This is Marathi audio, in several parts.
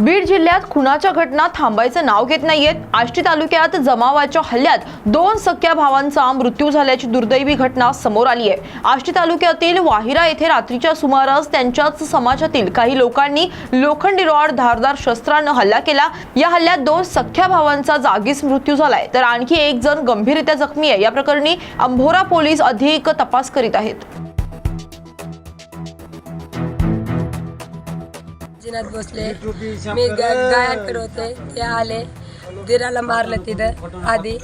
बीड जिल्ह्यात खुनाच्या घटना थांबायचं नाव घेत नाहीयेत. आष्टी तालुक्यात जमावाच्या हल्ल्यात दोन सख्या भावांचा मृत्यू झाल्याची दुर्दैवी घटना समोर आली आहे. आष्टी तालुक्यातील वाहिरा येथे रात्रीच्या सुमारास त्यांच्याच समाजातील काही लोकांनी लोखंडी रॉड धारदार शस्त्रानं हल्ला केला. या हल्ल्यात दोन सख्या भावांचा जागीच मृत्यू झालाय. तर आणखी एक जण गंभीररित्या जखमी आहे. या प्रकरणी अंभोरा पोलीस अधिक तपास करीत आहेत. जिनात बसले मी गा- गायन होते ते आले. दिराला मारलं तिथं आधी.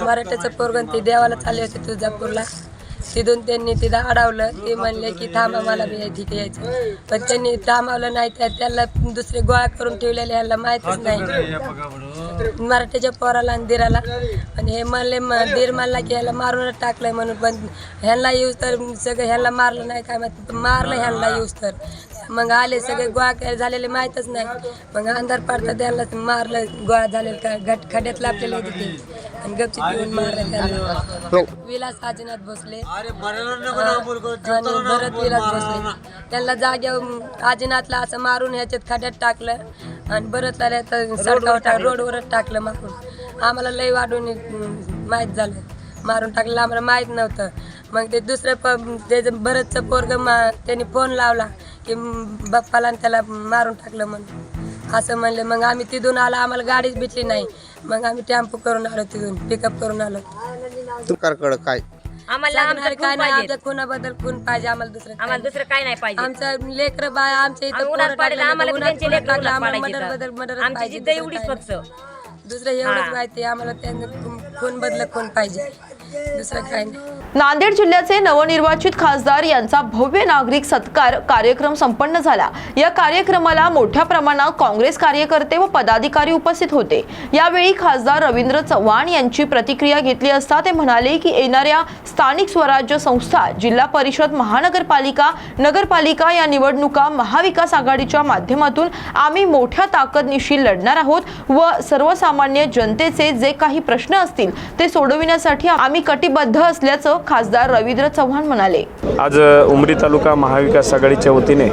मराठ्याचं पोरगण ते देवाला चालले होते तुळजापूरला. तिथून त्यांनी तिथं अडवलं. ते म्हणले की थांबा मला बी तिथे यायचं. पण त्यांनी थांबवलं नाही त्या त्याला दुसरे गोळा करून ठेवलेले ह्याला माहीतच नाही. मराठ्याच्या पोराला आणि दिराला. आणि हे म्हणले दीर म्हणला की ह्याला मारूनच टाकलंय म्हणून पण ह्यांना येऊस तर सगळं ह्यांना मारलं नाही काय माहिती मारलं ह्यांना येऊस तर. मग आले सगळे गोळा काय झालेले माहीतच नाही. मग अंधार पडता त्याला मारलं गोळा झालेलं का घट खड्यात लापलेले होते ते. आणि गपचित येऊन मारलं त्यांना. विलास आजीनाथ भोसले. आणि भरत विलास भोसले. त्यांना जाग्यावर आजीनाथला असं मारून ह्याच्यात खड्यात टाकलं आणि भरत सडकावर टाक रोडवरच टाकलं मारून. आम्हाला लई वाढून माहीत झालं. मारून टाकलं आम्हाला माहीत नव्हतं. मग ते दुसरं प त्याचं भरतचं पोरग मा त्यांनी फोन लावला. की बाप्पाला आणि त्याला मारून टाकलं म्हणून. असं म्हणले मग आम्ही तिथून आलो आम्हाला गाडीच भेटली नाही. मग आम्ही टेम्पो करून आलो तिथून पिकअप करून आलो. तुमच्याकडं काय? आम्हाला काय नाही? आमच्या खून पाहिजे? आम्हाला दुसरं काय आम्हाला दुसरं काय नाही पाहिजे. आमचं लेकर बाय आमच्या इथं आम्ही उन्हात पोरं पाडेल टाकलं, आम्हाला बी उन्हात त्यांचे पोरं लेकरं टाकलं, उन्हात आम्हाला पाडायचे. बदल मदरच आमची पाहिजे, जिद्द दुसरं एवढीच काय फक्त नाही. दुसरं एवढंच. माहिती आहे, आम्हाला त्यांना खून बदल खून पाहिजे. दुसरं काय नाही. नांदेड जिल्ह्याचे नवनिर्वाचित खासदार यांचा भव्य नागरिक सत्कार कार्यक्रम संपन्न झाला. या कार्यक्रमाला मोठ्या प्रमाणात काँग्रेस कार्यकर्ते व पदाधिकारी उपस्थित होते. यावेळी खासदार रवींद्र चव्हाण यांची प्रतिक्रिया घेतली असता ते म्हणाले की येणाऱ्या स्थानिक स्वराज्य संस्था जिल्हा परिषद महानगरपालिका नगरपालिका या निवडणुका महाविकास आघाडीच्या माध्यमातून आम्ही मोठ्या ताकदनिशी लढणार आहोत व सर्वसामान्य जनतेचे जे काही प्रश्न असतील ते सोडविण्यासाठी आम्ही कटिबद्ध असल्याचं खासदार रवींद्र चव्हाण म्हणाले. आज उमरी तालुका महाविकास आघाडीच्या वतीने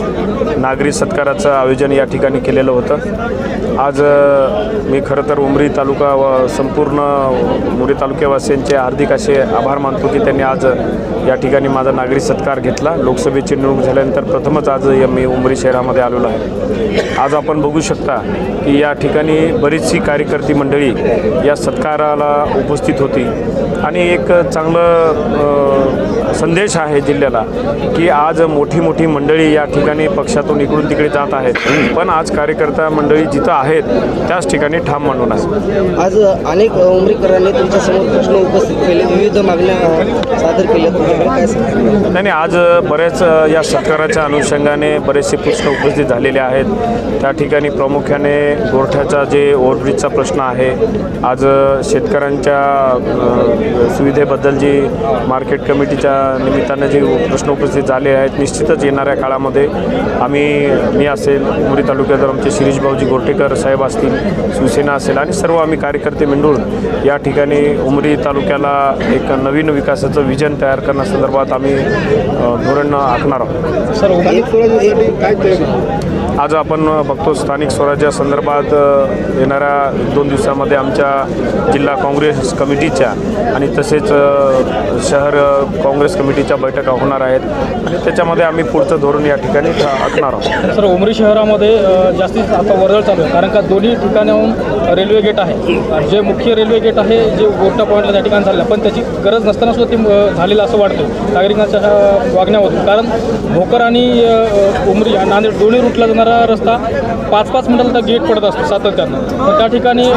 नागरी सत्काराचं आयोजन या ठिकाणी केलेलं होतं. आज मी खरं तर उमरी तालुका व संपूर्ण उमरी तालुक्यावासियांचे हार्दिक असे आभार मानतो की त्यांनी आज या ठिकाणी माझा नागरी सत्कार घेतला. लोकसभेची निवडणूक झाल्यानंतर प्रथमच आज मी उमरी शहरामध्ये आलेलो आहे. आज आपण बघू शकता की या ठिकाणी बरीचशी कार्यकर्ती मंडळी या सत्काराला उपस्थित होती. आणि एक चांगलं संदेश आहे जिल्ह्याला की आज मोठी मोठी मंडळी या ठिकाणी पक्षातून इकडून तिकडे जात आहेत. पण आज कार्यकर्ता मंडळी जिथं आहेत त्याच ठिकाणी ठाम मांडून आज अनेक उमरीकरांनी तुमच्यासमोर प्रश्न उपस्थित केले. विविध मागण्या सादर केल्या? नाही नाही, आज बऱ्याच या सत्काराच्या अनुषंगाने बरेचसे प्रश्न उपस्थित झालेले आहेत. त्या ठिकाणी प्रामुख्याने गोरठ्याचा जे ओव्हरब्रिजचा प्रश्न आहे आज शेतकऱ्यांच्या सुविधेबद्दल जी मार्केट कमिटीच्या निमित्तानं जे प्रश्न उपस्थित झाले आहेत निश्चितच येणाऱ्या काळामध्ये आम्ही मी असेल उमरी तालुक्यात आमचे शिरीष भाऊजी गोरटेकर साहेब असतील शिवसेना असेल आणि सर्व आम्ही कार्यकर्ते मिळून या ठिकाणी उमरी तालुक्याला एक नवीन विकासाचं विजन तयार करण्यासंदर्भात आम्ही धोरण आखणार आहोत. आज आपण बघतो स्थानिक स्वराज्या संदर्भात येणाऱ्या दोन दिवसामध्ये आमच्या जिल्हा काँग्रेस कमिटीच्या आणि तसेच शहर काँग्रेस कमिटीच्या बैठका होणार आहेत. आणि त्याच्यामध्ये आम्ही पुढचं धोरण या ठिकाणी आखणार आहोत. सर उमरी शहरामध्ये जास्तीत आता वर्दळ चालू आहे. कारण का दोन्ही ठिकाणाहून रेल्वे गेट आहे. जे मुख्य रेल्वे गेट आहे जे गोरटा पॉईंटला त्या ठिकाणी झालं पण त्याची गरज नसताना सुद्धा ते झालेलं असं वाटतं नागरिकांच्या अ, वागण्यामधून. कारण भोकर आणि उमरी नांदेड दोन्ही रूटला जाणार रस्ता पाच पाच मिनिटाला गेट पडत असतो सातत्यानं. तर त्या ठिकाणी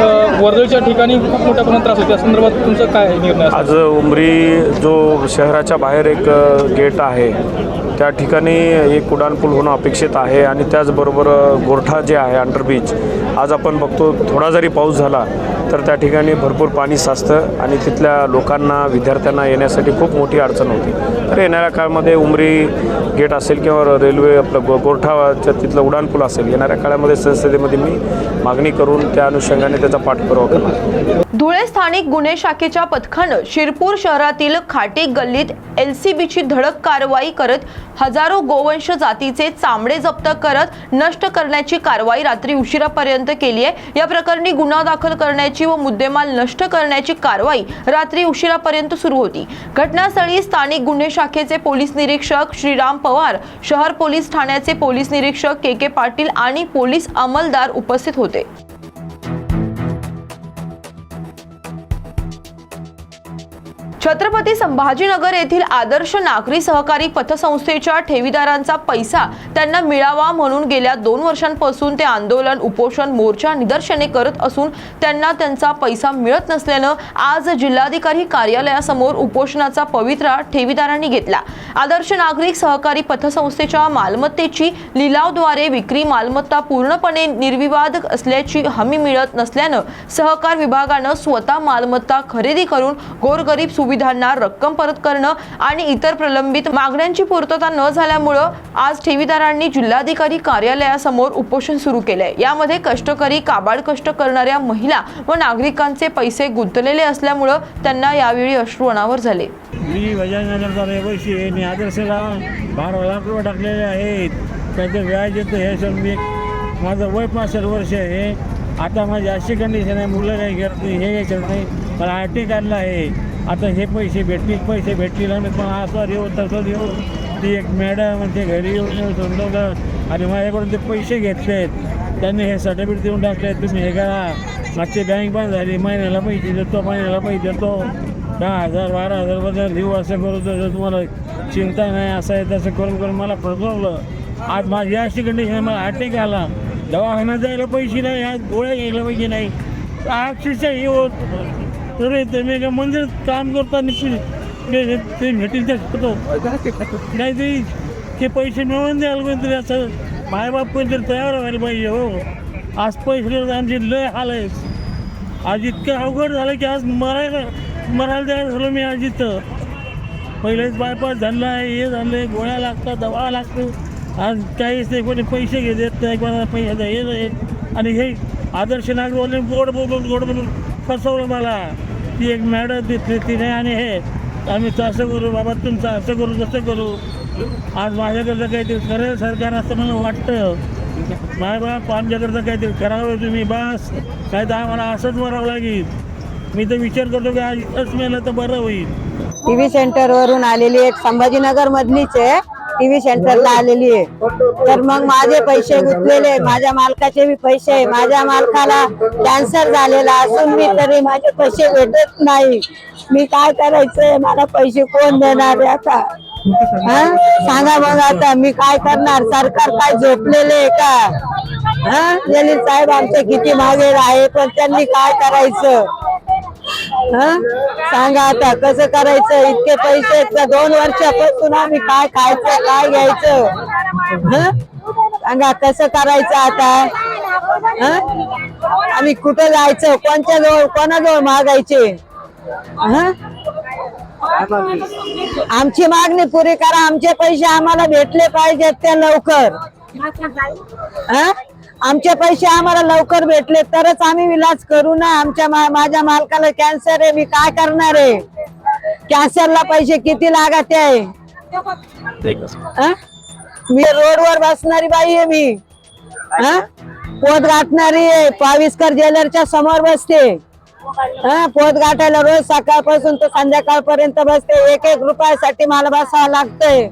वर्दळीच्या ठिकाणी खूप मोठ्या प्रमाणात त्रास होतो. त्या संदर्भात तुमचं काय निर्णय आज उमरी जो शहराच्या बाहेर एक गेट आहे त्या ठिकाणी एक उड्डाणपूल होणं अपेक्षित आहे आणि त्याचबरोबर गोरठा जे आहे अंडरब्रिज आज आपण बघतो थोडा जरी पाऊस झाला तर त्या ठिकाणी भरपूर पाणी साचतं आणि तिथल्या लोकांना विद्यार्थ्यांना येण्यासाठी खूप मोठी अडचण होती. तर येणाऱ्या काळामध्ये उमरी गेट असेल किंवा रेल्वे आपलं गो गोरठाच्या तिथलं उड्डाणपूल असेल येणाऱ्या काळामध्ये संसदेमध्ये मी मागणी करून त्या अनुषंगाने त्याचा पाठपुरावा करणार धुळे स्थानिक गुन्हे शाखेच्या पथकानं शिरपूर शहरातील खाटी गल्लीत एलसीबीची धडक कारवाई करत हजारो गोवंश जातीचे चामडे जप्त करत नष्ट करण्याची कारवाई रात्री उशिरापर्यंत केली आहे. या प्रकरणी गुन्हा दाखल करण्याची व मुद्देमाल नष्ट करण्याची कारवाई रात्री उशिरापर्यंत सुरू होती. घटनास्थळी स्थानिक गुन्हे शाखेचे पोलीस निरीक्षक श्रीराम पवार शहर पोलीस ठाण्याचे पोलीस निरीक्षक के के पाटील आणि पोलीस अंमलदार उपस्थित होते. छत्रपती संभाजीनगर येथील आदर्श नागरी सहकारी पतसंस्थेच्या ठेवीदारांचा पैसा त्यांना मिळावा म्हणून गेल्या दोन वर्षांपासून ते आंदोलन उपोषण मोर्चा निदर्शने करत असून त्यांना त्यांचा पैसा मिळत नसल्यानं आज जिल्हाधिकारी कार्यालयासमोर उपोषणाचा पवित्रा ठेवीदारांनी घेतला. आदर्श नागरिक सहकारी पतसंस्थेच्या मालमत्तेची लिलावद्वारे विक्री मालमत्ता पूर्णपणे निर्विवाद असल्याची हमी मिळत नसल्यानं सहकार विभागानं स्वतः मालमत्ता खरेदी करून गोरगरीब सुविधांना रक्कम परत करणं आणि इतर प्रलंबित मागण्यांची पूर्तता न झाल्यामुळं आज ठेवीदारांनी जिल्हाधिकारी कार्यालयासमोर उपोषण सुरू केलंय. यामध्ये कष्टकरी काबाड कष्ट करणाऱ्या महिला व नागरिकांचे पैसे गुंतलेले असल्यामुळं त्यांना यावेळी अश्रू अनावर झाले. मी भजनगरचा रहिवासी आहे मी आदर्शला बारा लाख रुपये टाकलेले आहेत. त्याचं व्याज येतं हे सर मी माझं वय पासष्ट वर्ष आहे. आता माझी अशी कंडिशन आहे मुलं काही करत नाही हे काही करत नाही. मला आर टी काढलं आहे. आता हे पैसे भेटतील पैसे भेटतील आणि पण असं येऊ तसं येऊ ती एक मॅडम आणि ते घरी येऊन समजवतात समजवलं आणि माझ्याकडून ते पैसे घेतलेत. त्यांनी हे सर्टिफिकेट देऊन टाकले तुम्ही हे करा. मागची बँक बंद झाली महिन्याला पैसे देतो महिन्याला पैसे देतो. दहा हजार बारा हजारबद्दल देऊ असं करू तर तुम्हाला चिंता नाही असं आहे तसं करून करून मला फसवलं. आज माझी अशी कंडिशन मला अटॅक आला. दवाखान्यात जायला पैसे नाही आज गोळ्या घ्यायला पैसे नाही. अक्षरशः हे होत. तर ते मी एका मंदिरात काम करताना ते- ते- ते भेटील त्या होतो नाही ते ते पैसे मिळवून द्यायला कोणतरी असं मायबाप कोणतरी तयार व्हायला पाहिजे हो. आज पैसे आमची लय हाल आहे. आज इतकं अवघड झालं की आज मरायला मरायला तयार झालो मी आज इथं. पहिलेच बायपास झालं आहे हे झालं आहे गोळ्या लागतात दवा लागतं. आज काहीच नाही कोणी पैसे घेत देत नाही कोणाला पैसे द्या हे आणि हे आदर्श नागरिक गोड बोलून गोड बोलून फसवलं मला. ती एक मॅडम दिसली तिने आणि हे आम्ही असं करू बाबा तुमचं असं करू तसं करू. आज माझ्याकडचं काहीतरी करेल सरकार असं मला वाटतं माझ्या बाप आमच्याकडचं काहीतरी करावं तुम्ही बस. काय तर आम्हाला असंच मरावं लागेल. मी तर विचार करतो की आज इथंच मेलं तर बरं होईल. टी व्ही सेंटरवरून आलेली एक संभाजीनगर मधलीच आहे. टीव्ही सेंटरला आलेली आहे. तर मग माझे पैसे गुंतलेले माझ्या मालकाचे बी पैसे आहे. माझ्या मालकाला कॅन्सर झालेला असून मी तरी माझे पैसे भेटत नाही. मी काय करायचंय? मला पैसे कोण देणार आहे आता? हा? सांगा मग आता मी काय करणार? सरकार काय झोपलेले आहे का? हा? जलील साहेब आमचे किती मागे आहे पण त्यांनी काय करायचं? सांगा आता कसं करायचं? इतके पैसे दोन वर्षापासून आम्ही काय खायचं काय घ्यायचं? सांगा कसं करायचं आता? आम्ही कुठं जायचं? कोणत्या जवळ कोणाजवळ मागायचे? आमची मागणी पुरी करा. आमचे पैसे आम्हाला भेटले पाहिजेत ते लवकर. हा? आमचे पैसे आम्हाला लवकर भेटले तरच आम्ही विलाज करू ना. आमच्या माझ्या मालकाला कॅन्सर आहे मी काय करणार आहे? कॅन्सरला पैसे किती लागत आहे? मी रोडवर बसणारी बाई आहे मी. पोत गाठणारी आहे. पाविस्कर ज्वेलरच्या समोर बसते. हा पोत गाठायला रोज सकाळपासून तर संध्याकाळपर्यंत बसते. एक एक रुपयासाठी मला बसावं लागतंय.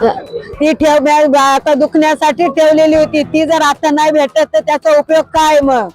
ती ठेव आता दुखण्यासाठी ठेवलेली होती. ती जर आता नाही भेटत तर त्याचा उपयोग काय मग?